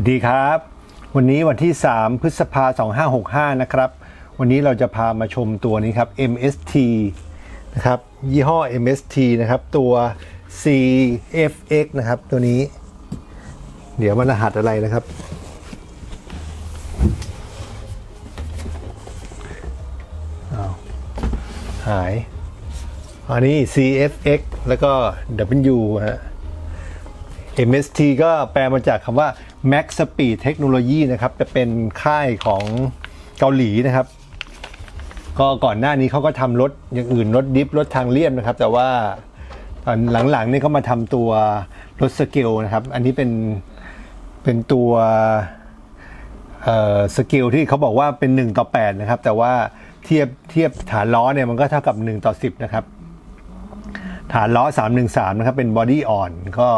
สวัสดีครับ วันนี้วันที่ 3 พฤษภา 2565 นะครับ วันนี้เราจะพามาชมตัวนี้ครับ MST นะครับ ยี่ห้อ MST นะครับ ตัว CFX นะครับ ตัวนี้ เดี๋ยวมันรหัสอะไรนะครับอ้าหาย อันนี้ CFX แล้วก็ W ฮะ MST ก็แปลมาจากคำว่า Max Speed Technology นะครับจะเป็นค่ายของเกาหลีนะครับ ก็ก่อนหน้านี้เขาก็ทำรถอย่างอื่นรถดิฟรถทางเลียมนะครับ แต่ว่าตอนหลังๆนี่เขามาทำตัวรถสเกลนะครับ อันนี้เป็นเป็นตัวเอ่อสเกลที่เขาบอกว่าเป็น 1 ต่อ 8 นะครับ แต่ว่าเทียบเทียบฐานล้อเนี่ยมันก็เท่ากับ 1 ต่อ 10 นะครับ ฐานล้อ 313 นะครับ เป็นบอดี้อ่อนก็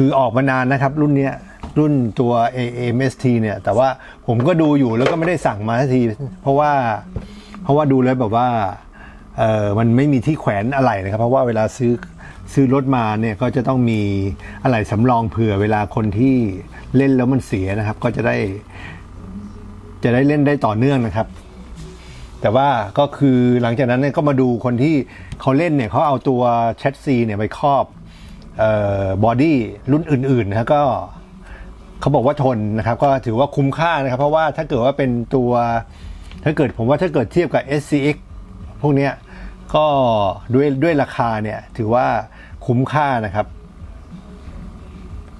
คือออกมานานนะครับ รุ่นเนี้ยรุ่นตัว AMST เนี่ย แต่ว่าผมก็ดูอยู่แล้วก็ไม่ได้สั่งมาสักที เพราะว่าเพราะว่าดูแล้วแบบว่าเออมันไม่มีที่แขวนอะไหล่นะครับ เพราะว่าเวลาซื้อซื้อรถมาเนี่ยก็จะต้องมีอะไหล่สำรองเผื่อเวลาคนที่เล่นแล้วมันเสียนะครับ ก็จะได้ จะได้เล่นได้ต่อเนื่องนะครับ แต่ว่าก็คือหลังจากนั้นเนี่ยก็มาดูคนที่เขาเล่นเนี่ยเขาเอาตัวแชทซีเนี่ยไปครอบ บอดี้รุ่นอื่นๆนะก็เขาบอกว่าทนนะครับ ก็ถือว่าคุ้มค่านะครับ เพราะว่าถ้าเกิดว่าเป็นตัวถ้าเกิดผมว่าถ้าเกิดเทียบกับ SCX พวกเนี้ยก็ด้วยด้วยราคาเนี่ยถือว่าคุ้มค่านะครับ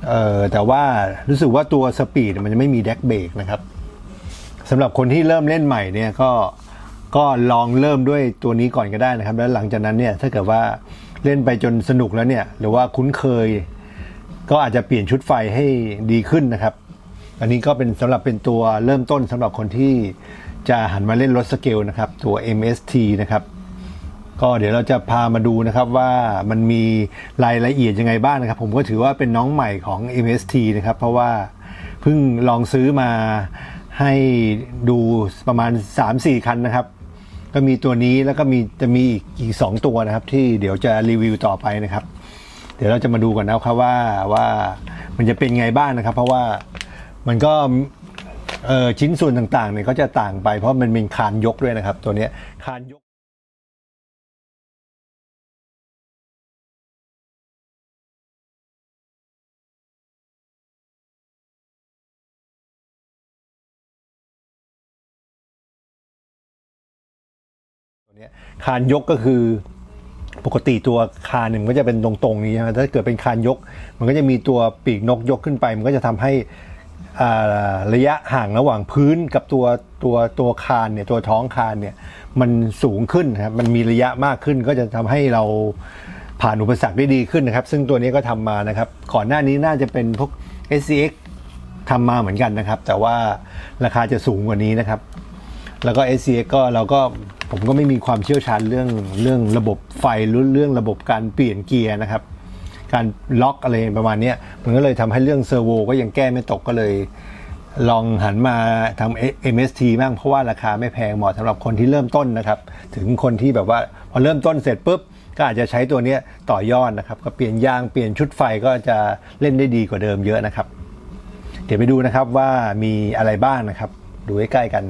เออแต่ว่ารู้สึกว่าตัวสปีดมันจะไม่มีแดกเบรกนะครับสำหรับคนที่เริ่มเล่นใหม่เนี่ยก็ก็ลองเริ่มด้วยตัวนี้ก่อนก็ได้นะครับ แล้วหลังจากนั้นเนี่ยถ้าเกิดว่า เล่นไปจนสนุกแล้วเนี่ย หรือว่าคุ้นเคย ก็อาจจะเปลี่ยนชุดไฟให้ดีขึ้นนะครับ อันนี้ก็เป็นสำหรับเป็นตัวเริ่มต้นสำหรับคนที่จะหันมาเล่นรถสเกลนะครับตัว MST นะครับก็เดี๋ยวเราจะพามาดูนะครับว่ามันมีรายละเอียดยังไงบ้างนะครับ ผมก็ถือว่าเป็นน้องใหม่ของ MST นะครับ เพราะว่าเพิ่งลองซื้อมาให้ดูประมาณ 3-4 คันนะครับ ก็มีตัวนี้แล้วก็มีจะมีอีกอีกสองตัวนะครับ ที่เดี๋ยวจะรีวิวต่อไปนะครับ เดี๋ยวเราจะมาดูกันนะครับว่าว่ามันจะเป็นไงบ้างนะครับ เพราะว่ามันก็ชิ้นส่วนต่างๆเนี่ยก็จะต่างไปเพราะมันเป็นคานยกด้วยนะครับ ตัวนี้คานยก เนี้ยคานยกก็คือปกติตัวคานเนี่ยมันก็จะเป็นตรงๆนี้ใช่ไหมถ้าเกิดเป็นคานยก มันก็จะมีตัวปีกนกยกขึ้นไป มันก็จะทำให้อ่าระยะห่างระหว่างพื้นกับตัวตัวตัวคานเนี่ยตัวท้องคานเนี่ยมันสูงขึ้นครับมันมีระยะมากขึ้นก็จะทำให้เราผ่านอุปสรรคได้ดีขึ้นนะครับ ซึ่งตัวนี้ก็ทำมานะครับ ก่อนหน้านี้น่าจะเป็นพวก SCX ทำมาเหมือนกันนะครับ แต่ว่าราคาจะสูงกว่านี้นะครับ แล้วก็ SCX ก็เราก็ผมก็ไม่มีความเชี่ยวชาญเรื่องเรื่องระบบไฟหรือเรื่องระบบการเปลี่ยนเกียร์นะครับ การล็อกอะไรประมาณนี้มันก็เลยทำให้เรื่องเซอร์โวก็ยังแก้ไม่ตกก็เลย ลองหันมาทำ MST บ้างเพราะว่าราคาไม่แพงเหมาะสำหรับคนที่เริ่มต้นนะครับ ถึงคนที่แบบว่าพอเริ่มต้นเสร็จปุ๊บก็อาจจะใช้ตัวนี้ต่อยอดนะครับ ก็เปลี่ยนยางเปลี่ยนชุดไฟก็จะเล่นได้ดีกว่าเดิมเยอะนะครับ เดี๋ยวไปดูนะครับว่ามีอะไรบ้างนะครับ ดูใกล้ๆกัน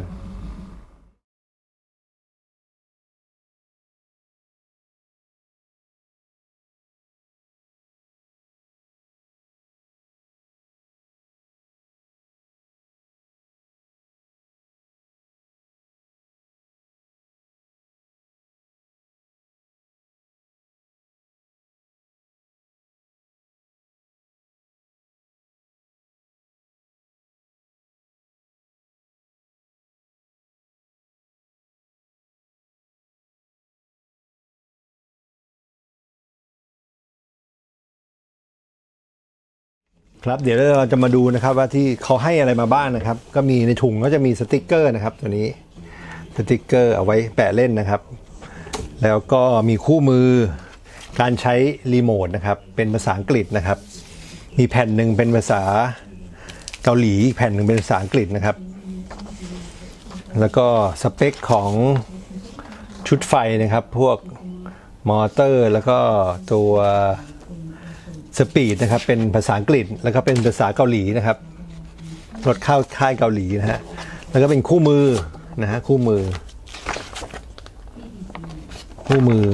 ครับเดี๋ยวเราจะมาดูนะครับว่าที่เขาให้อะไรมาบ้างนะครับ ก็มีในถุงก็จะมีสติกเกอร์นะครับ ตัวนี้สติกเกอร์เอาไว้แปะเล่นนะครับ แล้วก็มีคู่มือการใช้รีโมทนะครับเป็นภาษาอังกฤษนะครับ มีแผ่นหนึ่งเป็นภาษาเกาหลีแผ่นหนึ่งเป็นภาษาอังกฤษนะครับ แล้วก็สเปคของชุดไฟนะครับ พวกมอเตอร์แล้วก็ตัว สปีดนะครับเป็นภาษาอังกฤษแล้วก็เป็นภาษาเกาหลีนะครับรถเข้าค่ายเกาหลีนะฮะแล้วก็เป็นคู่มือนะฮะคู่มือ คู่มือ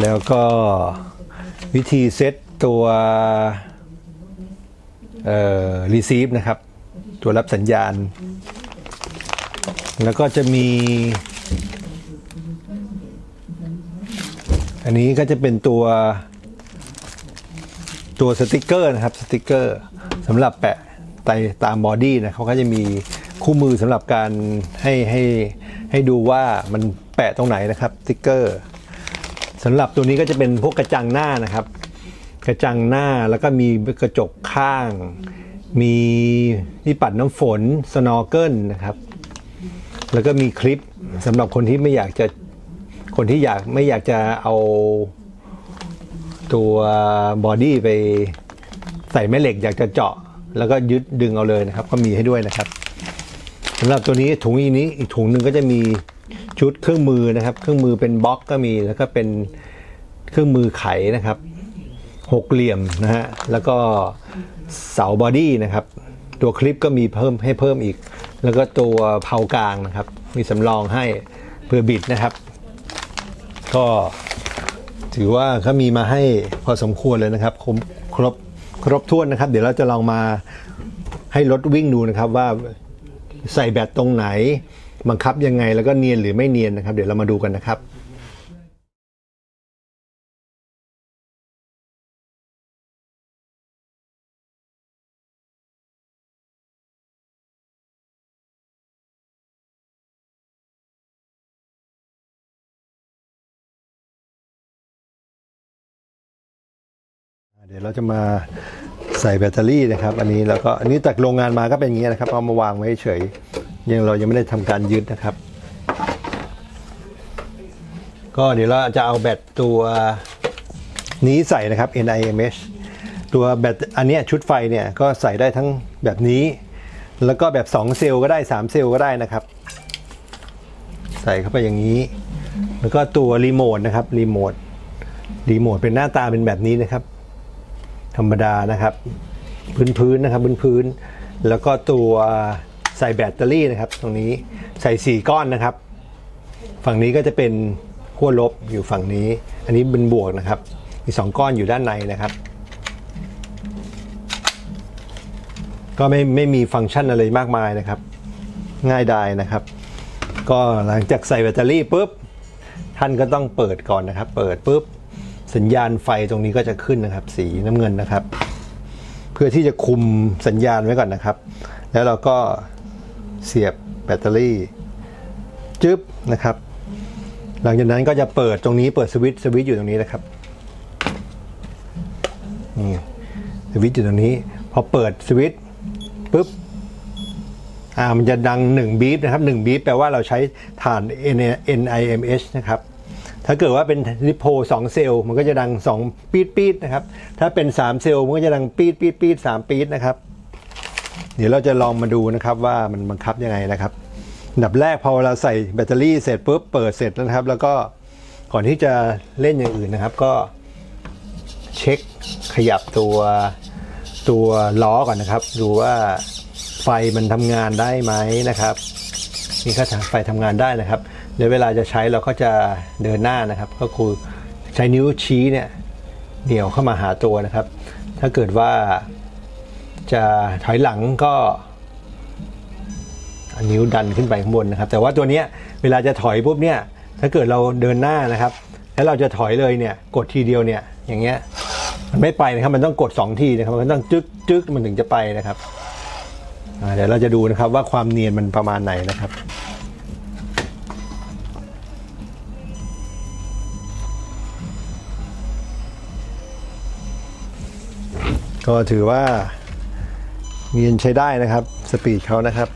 แล้วก็วิธีเซตตัวเอ่อ receive นะครับ ตัวรับสัญญาณ แล้วก็จะมี อันนี้ก็จะเป็นตัว ตัวสติกเกอร์นะครับสติกเกอร์สำหรับแปะไตตามบอดี้นะเขาก็จะมีคู่มือสำหรับการให้ให้ให้ดูว่ามันแปะตรงไหนนะครับสติกเกอร์สำหรับตัวนี้ก็จะเป็นพวกกระจังหน้านะครับ กระจังหน้าแล้วก็มีกระจกข้าง มีที่ปัดน้ำฝนสโนว์เกิลนะครับ แล้วก็มีคลิปสำหรับคนที่ไม่อยากจะคนที่อยากไม่อยากจะเอา ตัวบอดี้ไปใส่แม่เหล็กอยากจะเจาะ แล้วก็ยึดดึงเอาเลยนะครับ ก็มีให้ด้วยนะครับสำหรับตัวนี้ถุงอีนี้อีกถุงหนึ่งก็จะมีชุดเครื่องมือนะครับ เครื่องมือเป็นบล็อกก็มีแล้วก็เป็นเครื่องมือไขนะครับหกเหลี่ยมนะฮะแล้วก็เสาบอดี้นะครับ ตัวคลิปก็มีเพิ่มให้เพิ่มอีก แล้วก็ตัวเผากลางนะครับ มีสำรองให้เพื่อบิดนะครับ ก็ ถือว่าเขามีมาให้พอสมควรเลยนะครับครบครบครบถ้วนนะครับ เดี๋ยวเราจะลองมาให้รถวิ่งดูนะครับว่าใส่แบตตรงไหน บังคับยังไงแล้วก็เนียนหรือไม่เนียนนะครับ เดี๋ยวเรามาดูกันนะครับ ดี๋ยวเราจะมาใส่แบตเตอรี่นะครับ อันนี้แล้วก็อันนี้จากโรงงานมาก็เป็นอย่างนี้นะครับ เอามาวางไว้เฉยยังเรายังไม่ได้ทำการยึดนะครับ ก็เดี๋ยวเราจะเอาแบตตัวนี้ใส่นะครับ NIMH ตัวแบตอันนี้ชุดไฟเนี่ยก็ใส่ได้ทั้งแบบนี้ แล้วก็แบบ 2 เซลล์ก็ได้ 3 เซลล์ก็ได้นะครับ ใส่เข้าไปอย่างนี้ แล้วก็ตัวรีโมทนะครับรีโมทรีโมทเป็นหน้าตาเป็นแบบนี้นะครับ ธรรมดานะครับพื้นพื้นนะครับพื้นพื้นแล้วก็ตัวใส่แบตเตอรี่นะครับ ตรงนี้ใส่4ก้อนนะครับ ฝั่งนี้ก็จะเป็นขั้วลบอยู่ฝั่งนี้ อันนี้เป็นบวกนะครับ มี2ก้อนอยู่ด้านในนะครับ ก็ไม่ไม่มีฟังก์ชันอะไรมากมายนะครับ ง่ายดายนะครับ ก็หลังจากใส่แบตเตอรี่ปุ๊บท่านก็ต้องเปิดก่อนนะครับ เปิดปุ๊บ สัญญาณไฟตรงนี้ก็จะขึ้นนะครับ สีน้ำเงินนะครับ เพื่อที่จะคุมสัญญาณไว้ก่อนนะครับ แล้วเราก็เสียบแบตเตอรี่จึ๊บนะครับ หลังจากนั้นก็จะเปิดตรงนี้เปิดสวิตช์สวิตช์อยู่ตรงนี้นะครับนี่สวิตช์อยู่ตรงนี้ พอเปิดสวิตช์ปุ๊บอ่ามันจะดัง1บีทนะครับ1บีทแปลว่าเราใช้ฐาน NIMH นะครับ ถ้าเกิดว่าเป็นลิโพ2เซลล์มันก็จะดัง2ปี๊ดปี๊ดนะครับ ถ้าเป็น3เซลล์มันก็จะดังปี๊ดปี๊ดปี๊ด3ปี๊ดนะครับ เดี๋ยวเราจะลองมาดูนะครับว่ามันบังคับยังไงนะครับอันดับแรกพอเราใส่แบตเตอรี่เสร็จปุ๊บเปิดเสร็จแล้วนะครับ แล้วก็ก่อนที่จะเล่นอย่างอื่นนะครับ ก็เช็คขยับตัวตัวล้อก่อนนะครับ ดูว่าไฟมันทำงานได้ไหมนะครับนี่ก็ไฟทำงานได้นะครับ เดี๋ยวเวลาจะใช้เราก็จะเดินหน้านะครับ ก็คือใช้นิ้วชี้เนี่ยเหนี่ยวเข้ามาหาตัวนะครับ ถ้าเกิดว่าจะถอยหลังก็นิ้วดันขึ้นไปข้างบนนะครับ แต่ว่าตัวเนี้ยเวลาจะถอยปุ๊บเนี่ยถ้าเกิดเราเดินหน้านะครับ แล้วเราจะถอยเลยเนี่ยกดทีเดียวเนี่ยอย่างเงี้ยมันไม่ไปนะครับมันต้องกด 2 ทีนะครับมันต้องจึ๊กจึ๊กมันถึงจะไปนะครับเดี๋ยวเราจะดูนะครับว่าความเนียนมันประมาณไหนนะครับ ก็ถือว่าเนียนใช้ได้นะครับ สปีดเขานะครับ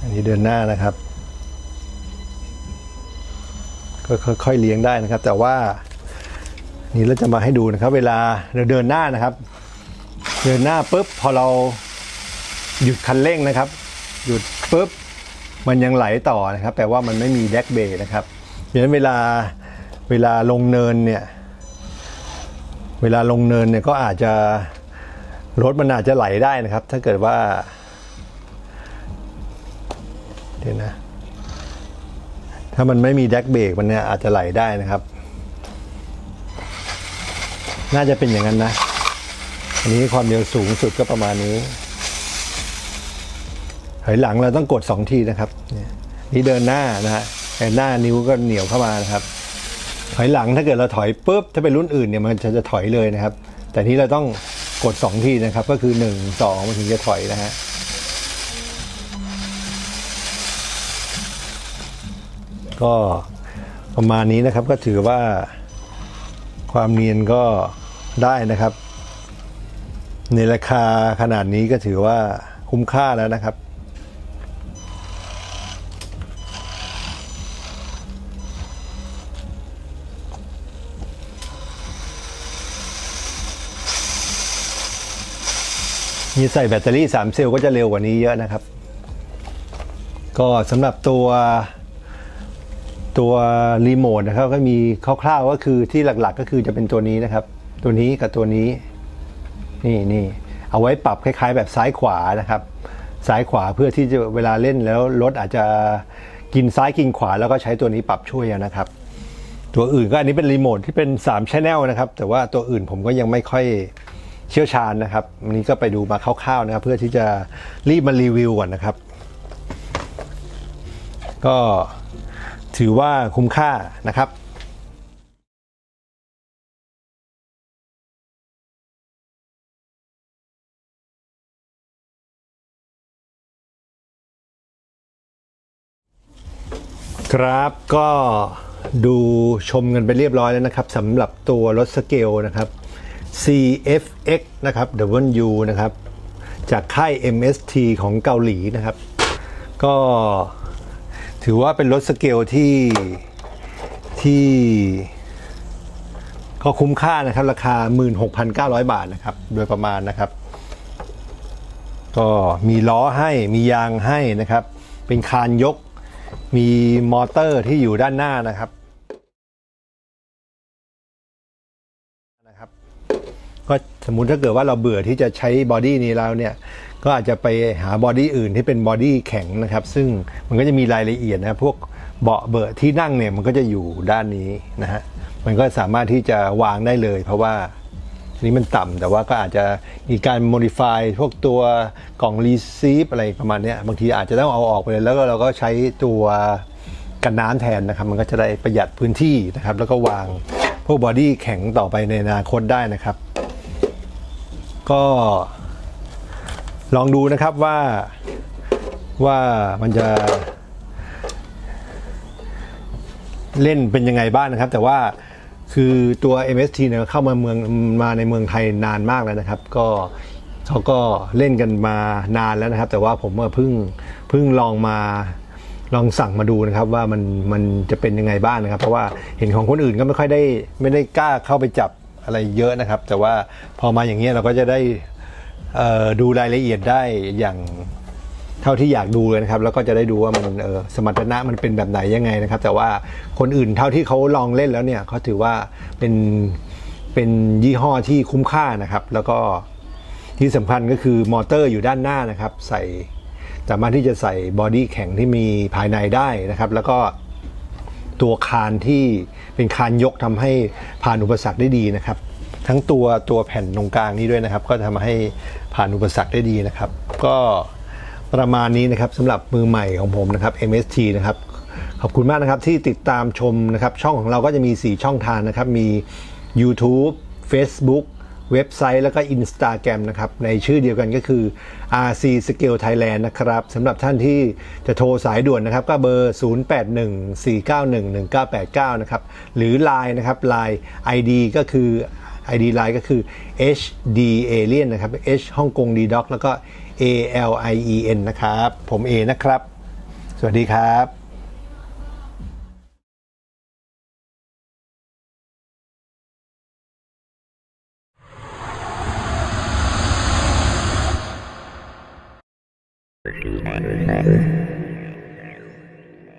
อันนี้เดินหน้านะครับ ก็ค่อยๆเลี้ยงได้นะครับ แต่ว่านี่เราจะมาให้ดูนะครับ เวลาเราเดินหน้านะครับ เดินหน้าปุ๊บพอเราหยุดคันเร่งนะครับ หยุดปุ๊บมันยังไหลต่อนะครับแต่ว่ามันไม่มีแดกเบรกนะครับดังนั้นเวลาเวลาลงเนินเนี่ยเวลาลงเนินเนี่ยก็อาจจะรถมันอาจจะไหลได้นะครับ ถ้าเกิดว่าเดี๋ยวนะถ้ามันไม่มีแดกเบรกมันเนี่ยอาจจะไหลได้นะครับ น่าจะเป็นอย่างนั้นนะอันนี้ความเร็วสูงสุดก็ประมาณนี้ ถอยหลังเราต้องกดสองทีนะครับ นี่เดินหน้านะฮะแต่หน้านิ้วก็เหนียวเข้ามานะครับ ถอยหลังถ้าเกิดเราถอยปุ๊บถ้าเป็นรุ่นอื่นเนี่ยมันจะจะถอยเลยนะครับ แต่นี้เราต้องกดสองทีนะครับ ก็คือหนึ่งสองมันถึงจะถอยนะฮะก็ประมาณนี้นะครับก็ถือว่าความเนียนก็ได้นะครับ ในราคาขนาดนี้ก็ถือว่าคุ้มค่าแล้วนะครับ มีใส่แบตเตอรี่ 3 เซลล์ก็จะเร็วกว่านี้เยอะนะครับ ก็สำหรับตัวตัวรีโมทนะครับก็มีคร่าวๆก็คือที่หลักๆก็คือจะเป็นตัวนี้นะครับ ตัวนี้กับตัวนี้ นี่นี่เอาไว้ปรับคล้ายๆ แบบซ้ายขวานะครับ ซ้ายขวาเพื่อที่จะเวลาเล่นแล้วรถอาจจะกินซ้ายกินขวาแล้วก็ใช้ตัวนี้ปรับช่วยนะครับ ตัวอื่นก็อันนี้เป็นรีโมทที่เป็น3 Channel นะครับ แต่ว่าตัวอื่นผมก็ยังไม่ค่อย เชี่ยวชาญนะครับวันนี้ก็ไปดูมาคร่าวๆนะครับ เพื่อที่จะรีบมารีวิวก่อนนะครับ ก็ถือว่าคุ้มค่านะครับครับก็ดูชมกันไปเรียบร้อยแล้วนะครับสำหรับตัวรถสเกลนะครับ CFX นะครับ W นะครับ จากค่าย MST ของเกาหลีนะครับ ก็ถือว่าเป็นรถสเกลที่ที่ก็คุ้มค่านะครับ ราคา 16,900 บาทนะครับ โดยประมาณนะครับ ก็มีล้อให้มียางให้นะครับ เป็นคานยก มีมอเตอร์ที่อยู่ด้านหน้านะครับนะครับ ก็สมมติถ้าเกิดว่าเราเบื่อที่จะใช้บอดี้นี้แล้วเนี่ยก็อาจจะไปหาบอดี้อื่นที่เป็นบอดี้แข็งนะครับ ซึ่งมันก็จะมีรายละเอียดนะพวกเบาะเบอะที่นั่งเนี่ยมันก็จะอยู่ด้านนี้นะฮะมันก็สามารถที่จะวางได้เลย เพราะว่าอันนี้มันต่ำแต่ว่าก็อาจจะมีการ modify พวกตัวกล่อง receive อะไรประมาณนี้บางทีอาจจะต้องเอาออกไปเลย แล้วก็เราก็ใช้ตัวกันน้ำแทนนะครับ มันก็จะได้ประหยัดพื้นที่นะครับ แล้วก็วางพวกบอดี้แข็งต่อไปในอนาคตได้นะครับ ก็ลองดูนะครับว่าว่ามันจะ เล่นเป็นยังไงบ้างนะครับ แต่ว่าคือตัว MST เนี่ยเข้ามาเมืองมาในเมืองไทยนานมากแล้วนะครับ ก็เขาก็เล่นกันมานานแล้วนะครับ แต่ว่าผมเพิ่งเพิ่งลองมาลองสั่งมาดูนะครับว่ามันมันจะเป็นยังไงบ้างนะครับ เพราะว่าเห็นของคนอื่นก็ไม่ค่อยได้ไม่ได้กล้าเข้าไปจับ อะไรเยอะนะครับ แต่ว่าพอมาอย่างเงี้ยเราก็จะได้ดูรายละเอียดได้อย่างเท่าที่อยากดูเลยนะครับ แล้วก็จะได้ดูว่ามันสมรรถนะมันเป็นแบบไหนยังไงนะครับ แต่ว่าคนอื่นเท่าที่เขาลองเล่นแล้วเนี่ยเขาถือว่าเป็นเป็นยี่ห้อที่คุ้มค่านะครับ แล้วก็ที่สำคัญก็คือมอเตอร์อยู่ด้านหน้านะครับ ใส่สามารถที่จะใส่บอดี้แข็งที่มีภายในได้นะครับ แล้วก็ ตัวคานที่เป็นคานยกทำให้ผ่านอุปสรรคได้ดีนะครับ ทั้งตัวตัวแผ่นตรงกลางนี้ด้วยนะครับ ก็ทำให้ผ่านอุปสรรคได้ดีนะครับ ก็ประมาณนี้นะครับสำหรับมือใหม่ของผมนะครับ MST นะครับขอบคุณมากนะครับที่ติดตามชมนะครับ ช่องของเราก็จะมี 4 ช่องทางนะครับ มี YouTube Facebook เว็บไซต์แล้วก็ Instagram นะครับ ในชื่อเดียวกันก็คือ RC Scale Thailand นะครับสำหรับท่านที่จะโทรสายด่วนนะครับ ก็เบอร์ 0814911989 นะครับ หรือ Line นะครับ Line ID ก็คือ ID Line ก็คือ HD Alien นะครับ H ฮ่องกง D Doc แล้วก็ A L I E N นะครับ ผม A นะครับ สวัสดีครับ